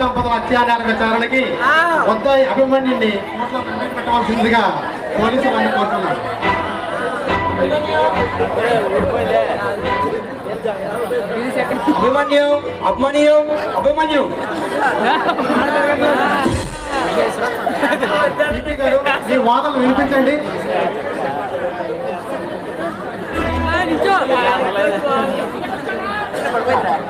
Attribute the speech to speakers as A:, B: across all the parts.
A: దంపతుల అత్యాచార విచారణకి వద్ద అభిమన్యుని కోర్టులో పెట్టవలసిందిగా పోలీసులు అని కోరుతున్నారు.
B: అభిమన్యు అభిమన్యు అభిమన్యు.
A: మీ వాదనలు వినిపించండి. మీద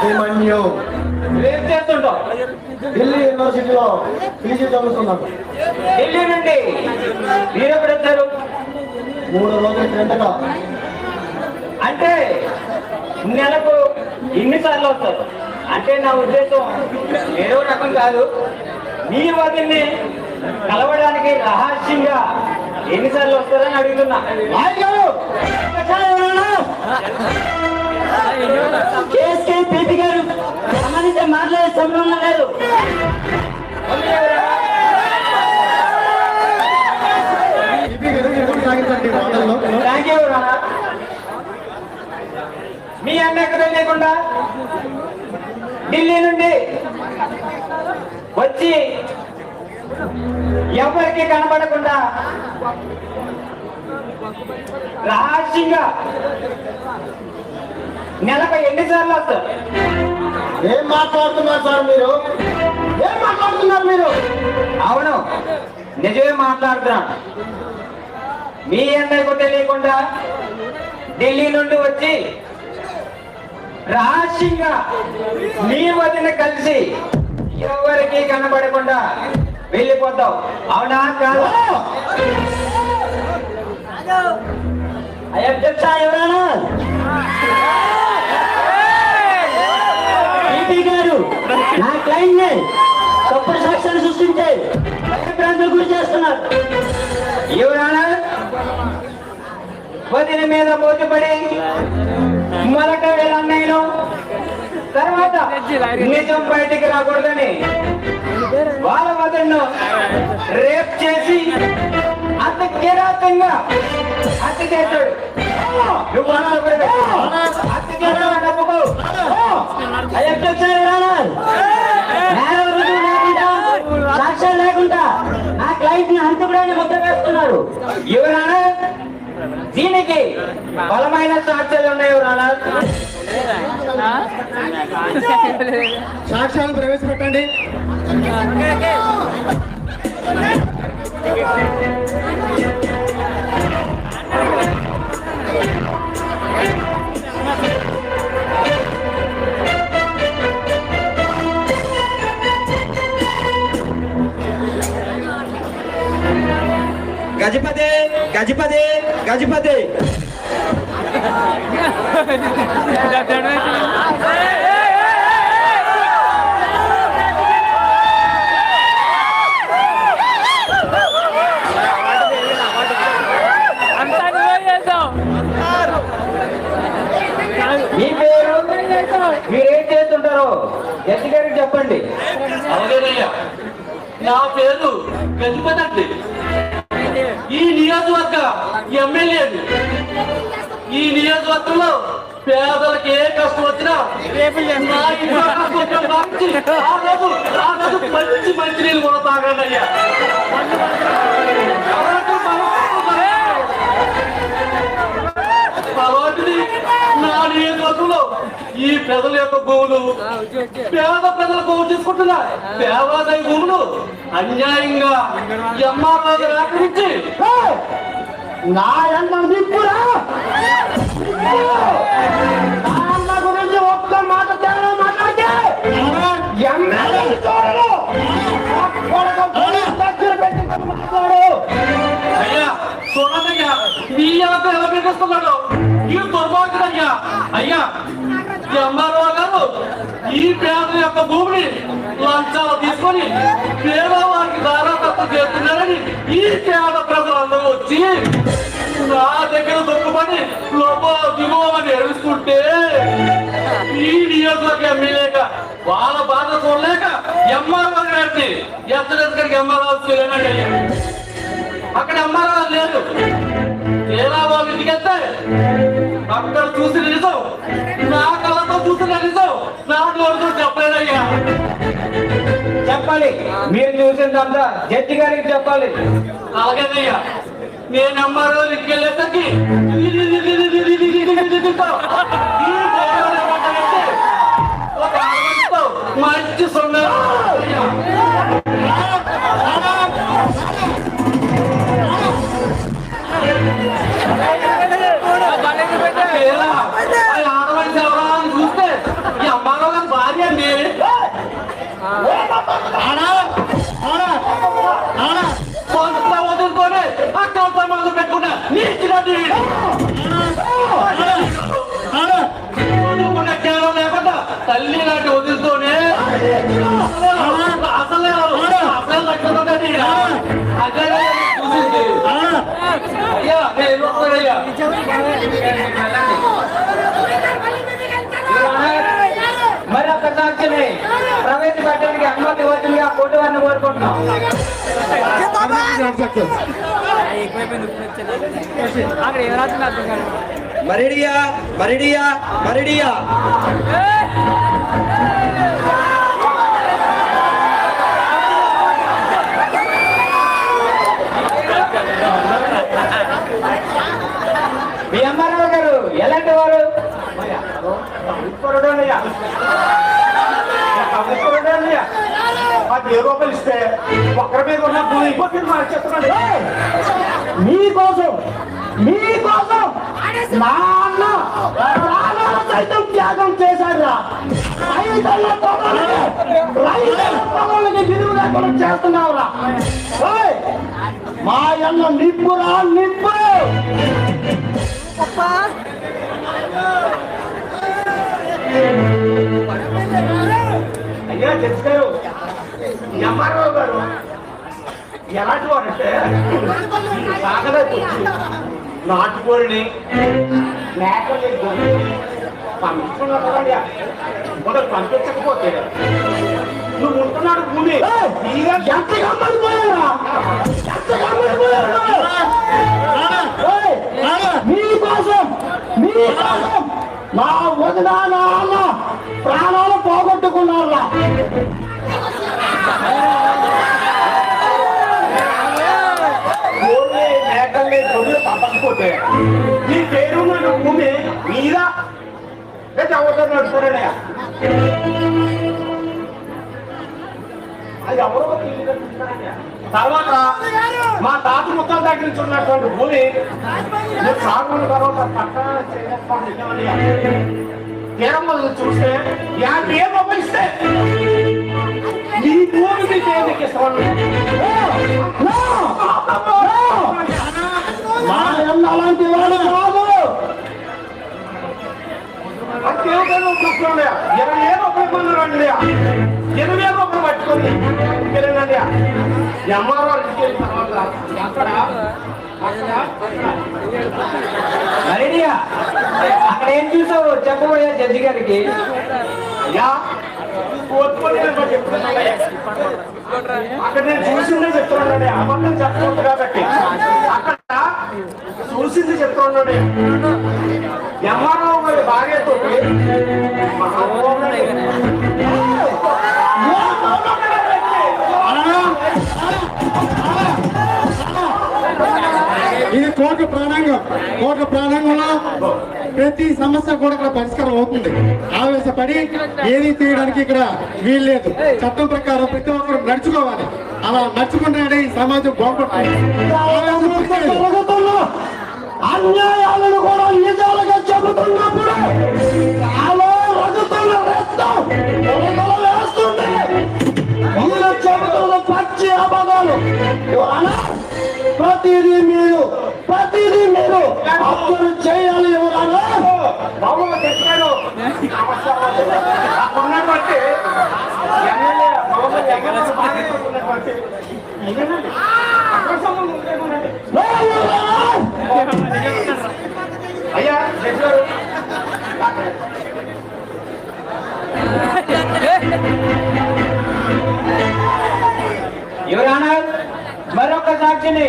A: అభిమన్యు.
B: ఏం చేస్తుంటావు?
A: ఢిల్లీ యూనివర్సిటీలో పీజీ చదువుతున్నాను
B: ఢిల్లీ నుండి మీరు ఎప్పుడు వచ్చారు
A: మూడు రోజుల క్రిందట.
B: అంటే నెలకు ఎన్నిసార్లు వస్తారు? అంటే నా ఉద్దేశం ఏదో రకం కాదు. మీ వదిన్ని కలవడానికి రహస్యంగా ఎన్నిసార్లు వస్తారని అడుగుతున్నా.
C: కేఎస్కే పీపీ గారు సంబంధించి మాట్లాడే సంబంధం లేదు.
B: మీ అన్న ఎక్కడ లేకుండా ఢిల్లీ నుండి వచ్చి ఎవరికి కనబడకుండా రహస్యంగా నెలకు ఎన్నిసార్లు వస్తారు
A: ఏం మాట్లాడుతున్నారు సార్ మీరు? ఏం మాట్లాడుతున్నారు మీరు?
B: అవును నిజమే మాట్లాడుతున్నాను మీ అన్నయ్యకు తెలియకుండా ఢిల్లీ నుండి వచ్చి రహస్యంగా మీ వదిన కలిసి ఎవరికి కనబడకుండా వెళ్ళిపోతావు. అవునా? కాదు?
C: అధ్యక్ష ఎవరైనా పీపీ గారు నా క్లయింట్ తప్పుడు సాక్ష్యాలు సృష్టించే భయభ్రాంతులకు గురి చేస్తున్నారు.
B: ఎవరానా వదిలి మీద మోటుపడి మొదట వేళ అన్నయ్యలో నిజం బయటికి రాకూడదని? వాళ్ళ వదన్ను రేప్ చేసి అంత కిరాతంగా నువ్వు కూడా నమ్ముకో.
C: నేరం రుజువు లేకుండా నా క్లయింట్ని హంతకుడని ముద్ర వేస్తున్నారు
B: ఎవరానా దీనికి బలమైన సాక్ష్యాలు ఉన్నాయి ఎవరానా
A: సాక్ష్యాలు ప్రవేశపెట్టండి.
B: గజపతి గజపతి. మీ పేరు? మీరేం చేస్తుంటారో? జడ్జి గారికి చెప్పండి
D: నా పేరు గజపతి నియోజకవర్గ ఎమ్మెల్యే ఈ నియోజకవర్గంలో పేదలకు ఏ కష్టం వచ్చినా నా ఆ రోజు మంచి మంచి నీళ్ళు కూడా తాగండి అయ్యా. అలాంటిది నా నియోజకవర్గంలో ఈ ప్రజల యొక్క భూములు పేద ప్రజల భూములు తీసుకుంటున్నా. దేవాదాయ భూములు అన్యాయంగా ఎంఆర్ఓ గారు ఆక్రమించి
A: నా ఎంత నిప్పురా. గురించి ఒక్క మాట మాట్లాడితే
D: నీ యొక్క ఎలా పెట్టేస్తున్నాడు ఈ దుర్భాగ్యం అయ్యా అయ్యా ఈ ఎంఆర్ఓ గారు ఈ పేద యొక్క భూమిని లంచాలు తీసుకొని పేదవారికి దారాదత్తం చేస్తున్నారని ఈ పేద ప్రజలందరూ వచ్చి నా దగ్గర దొక్కుపడి లోపల దిగువమని ఏడుస్తుంటే ఈ నియోజకవర్గ ఎమ్మెల్యేగా వాళ్ళ బాధ చూడలేక ఎంఆర్ఓ గారిని ఎత్తడానికి ఎంఆర్ఓ వెళ్ళానండి అక్కడ ఎంఆర్ఓ లేదు ఎలా వాళ్ళ ఇంటికి అక్కడ చూసిన నిజం నా కళ్ళతో చూసిన నిజం నా నోరుతో చెప్పలేదయ్యా
B: చెప్పాలి మీరు చూసిందంతా జడ్జి గారికి చెప్పాలి
D: అలాగేనయ్యా నేను ఇంటికి వెళ్ళేసరికి మంచి సొమ్మె కేవలం లేకుండా తల్లి లాంటి వదులుతోనే. అసలే అసలే లక్షణండి అదే చూసింది. అయ్యా నేను ఒక్కడయ్యా.
B: మరి ఒక సాక్షిని ప్రవేశపెట్టడానికి అనుమతి వచ్చిందిగా కోర్టు వారిని కోరుకుంటున్నాం.
E: మరిడియా మరిడియా మరిడియా.
B: మీ అమ్మారావు గారు ఎలాంటి వారు?
F: ఏ రూపాయలు ఇస్తే ఒక్కరి మీద ఉన్న భూమి అయిపోతుంది మనకు చెప్తున్నాడు.
A: మీకోసం మీకోసం నా అన్న ప్రాణాలు సైతం త్యాగం చేశాడురా రైతుల పొగలకి రైతుల పొగలకి విలువ లేకుండా చేస్తున్నావురా ఓయ్! మా అన్న నిప్పురా నిప్పు.
F: అయ్యా జడ్జి గారు గారు. ఎలాంటి వారంటే సాగలేదు నాటుకోడిని మేకల్ని పంపించుకున్నాడు మొదలు పంపించకపోతే నువ్వు ఉంటున్నాడు భూమి.
A: ఎంత గమ్మడిపోయారా ఎంత గమ్మడిపోయారా మా వదిన నా అన్న ప్రాణాలు పోగొట్టుకున్నారా
F: మేకల్ని గొర్రెలు పంపకపోతే నీ పేరు నన్ను భూమి మీద. ఎవరితో నడుచుకోండి అది ఎవరో తర్వాత మా తాత ముక్కల దగ్గర నుంచి ఉన్నటువంటి భూమి నేను తర్వాత పట్టణ తీరం చూస్తే యాభై ఏం పంపిస్తే నీ భూమి మీ ఇస్తాను
A: మా అన్న అలాంటి వాడు కాదు
F: ఇరవై ఇరవై పట్టుకుంది. వెళ్ళండి ఎంఆర్ఓ వెళ్ళిన తర్వాత అక్కడ
B: ఏం చూసావు? చెప్పబోయే జడ్జి గారికి.
F: చెప్తున్నాను అక్కడ నేను చూసిందే చెప్తున్నానండి. అబద్ధం చెప్పకూడదు కాబట్టి. అక్కడ చూసింది చెప్తున్నాడు భార్యతో
G: ఇది కోర్టు ప్రాణాంగం. కోర్టు ప్రాణాంగంలో ప్రతి సమస్య కూడా ఇక్కడ పరిష్కారం అవుతుంది. ఆవేశపడి ఏది తీయడానికి ఇక్కడ వీల్లేదు చట్టం ప్రకారం ప్రతి ఒక్కరు నడుచుకోవాలి. అలా నడుచుకుంటేనే ఈ సమాజం బాగుంటుంది
A: అన్యాయాలను కూడా నిజాలుగా చెబుతున్నప్పుడు నాలో రగుతున్న రక్తం ఉరకలు మీరు చెబుతున్న పచ్చి అబద్ధాలు ప్రతిదీ మీరు ప్రతిదీ మీరు అప్పుడు చేయాలి ఎవరన్నా
H: ఉన్నటువంటి అయ్యా చెప్పారు
I: మరొక సాక్షిని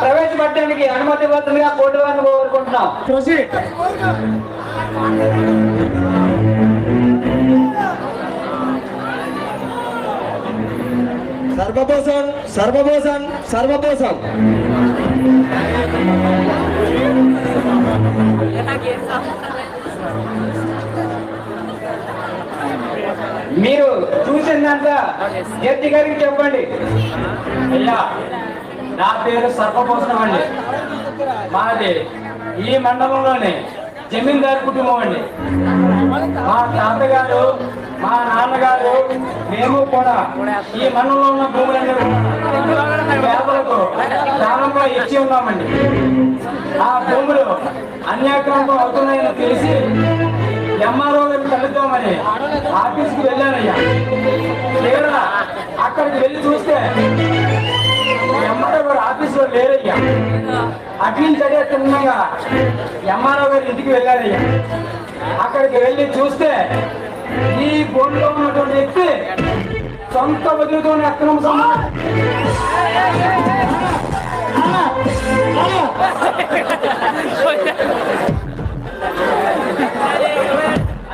I: ప్రవేశపెట్టడానికి అనుమతి ఇవ్వాల్సిందిగా కోర్టు వారిని కోరుకుంటున్నాం.
E: సర్వభోసం సర్వభోసం సర్వభోసం
I: మీరు చూసిందంత జడ్జి గారికి చెప్పండి.
B: అయ్యా నా పేరు సర్వభోసం అండి. మాది ఈ మండలంలోనే జమీందారు కుటుంబం అండి. మా తాతగారు మా నాన్నగారు మేము కూడా ఈ మండలంలో ఉన్న భూములందరూ కూడా పేదలకు దానంగా ఇచ్చి ఉన్నామండి. ఆ భూములు అన్యాక్రమంగా అవుతున్నాయని తెలిసి ఎంఆర్ఓ గారికి కలుద్దామని ఆఫీస్కి వెళ్ళానయ్యా. తీరా అక్కడికి వెళ్ళి చూస్తే ఎంఆర్ఓ గారు ఆఫీస్లో లేరయ్యా. అటు నుంచి అదే తిన్నగా ఎంఆర్ఓ గారి ఇంటికి వెళ్ళారయ్యా. అక్కడికి వెళ్ళి చూస్తే ఈ బోర్డులో ఉన్నటువంటి వ్యక్తి సొంత వదిలితో అక్రమ సంబంధం.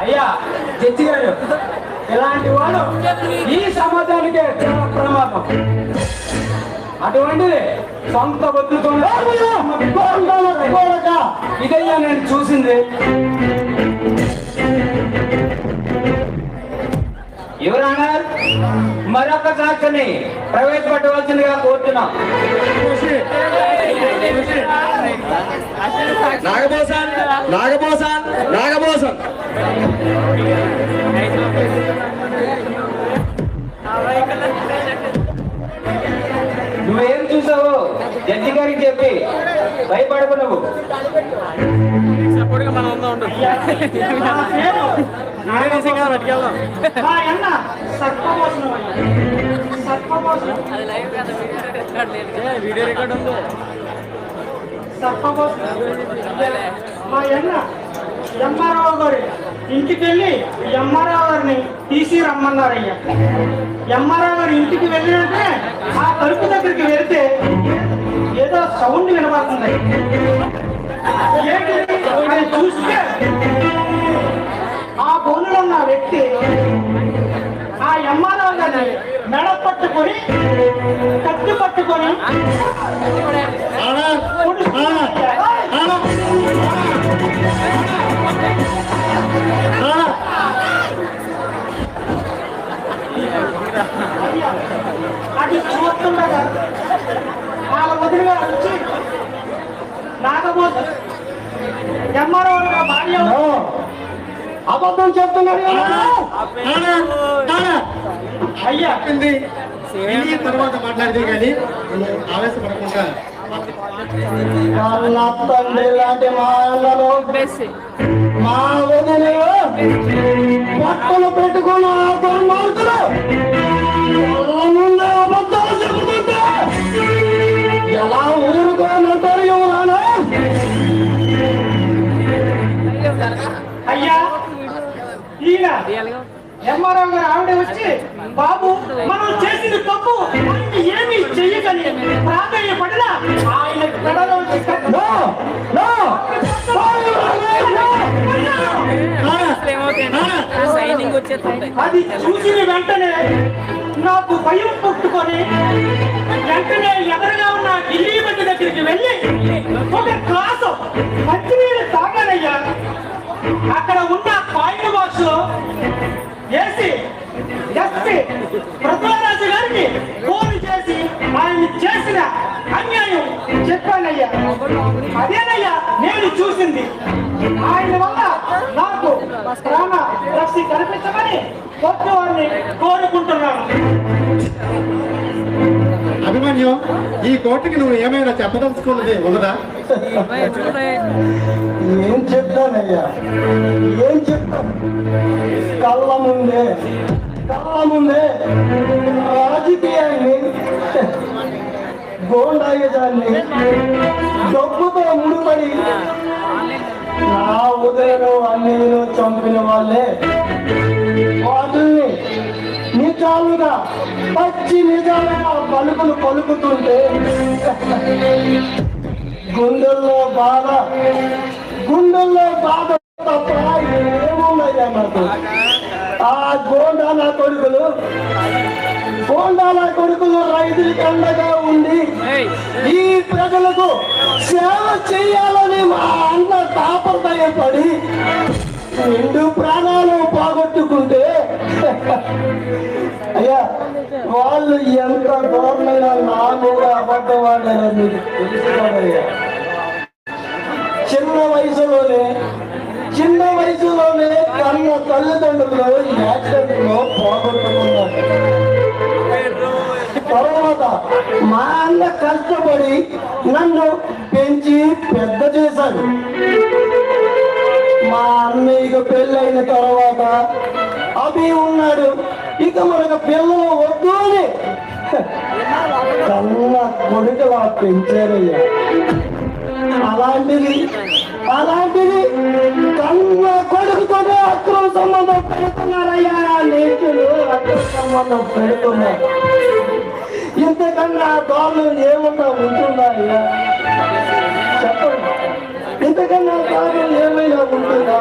B: అయ్యా జడ్జి గారు ఇలాంటి వాడు ఈ సమాజానికే చాలా ప్రమాదం. అటువంటిది సొంత బతుకుతో ఇదయ్యా నేను చూసింది.
I: యువరానా మరొక సాక్షిని ప్రవేశపెట్టవలసిందిగా కోరుతున్నాం.
E: నాగభూషణ్ నాగభూషణ్ నాగభూషణ్
I: నువ్వేం చూసావో జడ్జి గారికి చెప్పి భయపడకు నువ్వు.
H: మా అన్న సర్పపోసనం అయ్యా. సర్పపోసనం. సర్పపోసనం. మా అన్న ఎంఆర్ఓ గారు. ఇంటికి వెళ్ళి ఎంఆర్ఓ గారిని తీసి రమ్మన్నారయ్యా. ఎంఆర్ఓ గారు ఇంటికి వెళ్ళినట్టే ఆ తలుపు దగ్గరికి వెళ్తే ఏదో సౌండ్ వినబడుతుంది. అది చూస్తే ఆ బోనులో ఉన్న వ్యక్తి ఆ ఎంఆర్ఓ గారిని మెడ పట్టుకొని కత్తి పట్టుకొని అది చూస్తుండగా వాళ్ళ వదిలిగా వచ్చి నాగబోతు అబద్ధం చెప్తున్నారు అయ్యా
G: తర్వాత మాట్లాడితే కానీ ఆవేశపడకుండా.
A: వాళ్ళ తండ్రి లాంటి మా అన్నలు మా పట్టలు పెట్టుకున్న ఎలా
H: అయ్యా ఈయన ఎంఆర్ఓ గారు ఆవిడ వచ్చి బాబు మనం చేసింది తప్పు ఆయన్ని ఏమీ చెయ్యకని ప్రాధాన్యపడిన ఆయన కడలో అది చూసిన వెంటనే నాకు భయం పుట్టుకొని వెంటనే ఎదురుగా ఉన్న ఢిల్లీ బండి దగ్గరికి వెళ్ళి ఒక గ్లాసు మంచినీళ్ళు తాగానయ్యా. అక్కడ ఉన్న పాయింట్ బాక్స్లో వేసి ఎస్పీ పృథ్వరాజు గారికి ఫోన్ చేసి ఆయన చేసిన అన్యాయం చెప్పానయ్యా అదేనయ్యా నేను చూసింది. ఆయన వల్ల నాకు ప్రాణ రక్షి కనిపించమని కొత్త వారిని కోరుకుంటున్నాను.
G: అభిమన్యు ఈ కోర్టుకి నువ్వు ఏమైనా చెప్పదలుచుకున్నది ఉన్నదా?
A: ఏం చెప్తానయ్యా ఏం చెప్తాను కళ్ళ ముందే కళ్ళ ముందే రాజకీయాన్ని గోండాయుధాన్ని డబ్బుతో ముడిపడి నా ఉదయను అన్నయ్యను చంపిన వాళ్ళే పచ్చి నిజాలుగా పలుకులు పలుకుతుంటే గుండెల్లో బాధ గుండెల్లో బాధ తప్ప ఏమున్నాయా నాకు ఆ గోండాల కొడుకులు గోండాల కొడుకులు రైతులకి అండగా ఉండి ఈ ప్రజలకు సేవ చేయాలని మా అన్న తాపత్రయపడి రెండు ప్రాణాలు పోగొట్టుకుంటే అయ్యా వాళ్ళు ఎంత దూరమైన నా మీద అబద్ధవాడారో మీకు తెలుసుకోవయ్యా చిన్న వయసులోనే చిన్న వయసులోనే కన్న తల్లిదండ్రులు యాక్సిడెంట్లో పోగొట్టుకున్నారు. తర్వాత మా అన్న కష్టపడి నన్ను పెంచి పెద్ద చేశాను మా అన్నయ్యకు పెళ్ళైన తర్వాత అభి ఉన్నాడు. ఇక మనకు పిల్లలు వద్దు అని. కన్న కొడుకులా పెంచారయ్యా. అలాంటిది అలాంటిది కన్న కొడుకుతోనే అక్రమ సంబంధం పెడుతున్నారయ్యా నేర్చులు అక్రమ సంబంధం పెడుతున్నారు. ఇంతకన్నా దారుణం ఏమన్నా ఉంటున్నాయ్యా ఇంతకన్నా కారణం ఏమైనా ఉంటుందా?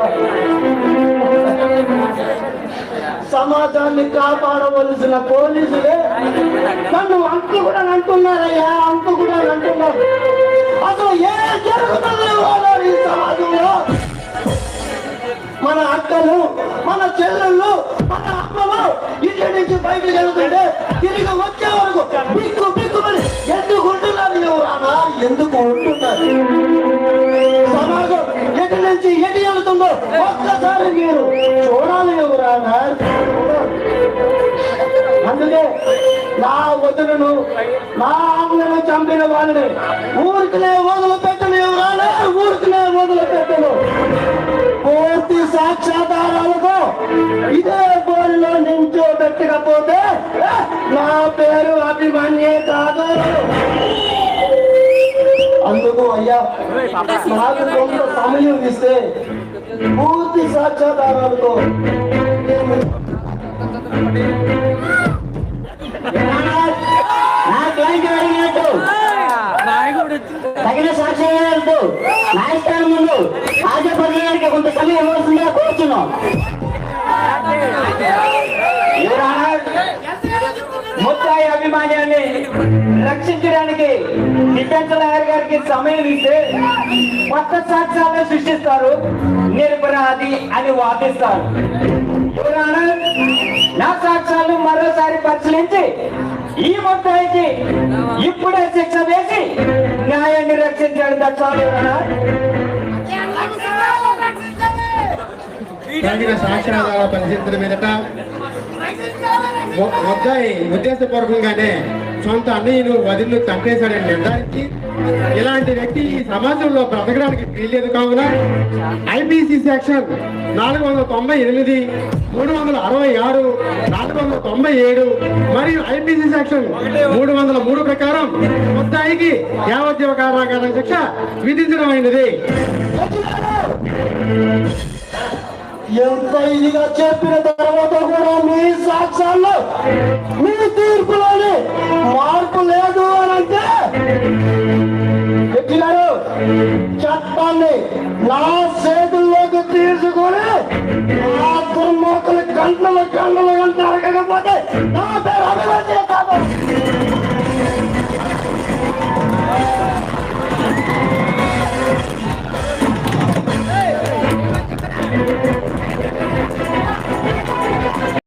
A: సమాజాన్ని కాపాడవలసిన పోలీసులే నన్ను అంతు కూడా అంటున్నారయ్యా అంతు కూడా అంటున్నారు. అసలు ఏ జరుగుతుంది ఈ సమాజంలో? మన అక్కలు మన చెల్లెళ్ళు మన అమ్మలు ఇంటి నుంచి బయటకు వెళ్తుంటే నా వదులను నా ఆమెను చంపిన వాళ్ళని ఊరికినే వదిలి పెట్టను ఎవరానా ఊరికనే వదిలి పెట్టను పూర్తి సాక్ష్యాధారాలతో ఇదే బోరిలో నించో పెట్టకపోతే నా పేరు అభిమన్యే కాదు. అందుకు అయ్యా నాకు కొంత సమయం ఇస్తే పూర్తి సాక్ష్యాధారాలతో
C: న్యాయస్థానం ముందు హాజరుపడడానికి కొంత సమయం ఇవ్వాల్సిందిగా కోరుతున్నాం
B: ముత్తాయి అభిమాన్యాన్ని రక్షించడానికి డిఫెన్స్ లాయర్ గారికి సమయం ఇస్తే కొత్త సాక్ష్యాలను సృష్టిస్తారు. నిరపరాధి అని వాదిస్తారు. నా సాక్ష్యాలను మరోసారి పరిశీలించి ఈ ముత్తాయికి ఇప్పుడే శిక్ష వేసి న్యాయాన్ని రక్షించడం
G: తగిన సాక్ష్యాధారాల పరిశీలన మీదట ఉద్దేశపూర్వకంగానే సొంత అన్నయ్యను వదిలిను చంపేశాడని నిర్ధారించి ఇలాంటి వ్యక్తి ఈ సమాజంలో బ్రతకడానికి వీల్లేదు కావున ఐపీసీ సెక్షన్ నాలుగు వందల తొంభై ఎనిమిది మూడు వందల అరవై ఆరు నాలుగు వందల తొంభై ఏడు మరియు ఐపీసీ సెక్షన్ మూడు వందల మూడు ప్రకారం ముద్దాయికి యావజ్జీవ కారాగార శిక్ష విధించడం అయినది
A: ఎంత ఇదిగా చెప్పిన తర్వాత కూడా మీ సాక్ష్యాల్లో మీ తీర్పులోని మార్పు లేదు అని అంటే ఎక్కినారు చట్టాన్ని నా చేతుల్లోకి తీసుకొని నా దుర్మోకులు గంటలు గంటలు గంట అడగకపోతే నా పేరు అభివృద్ధి కాదు.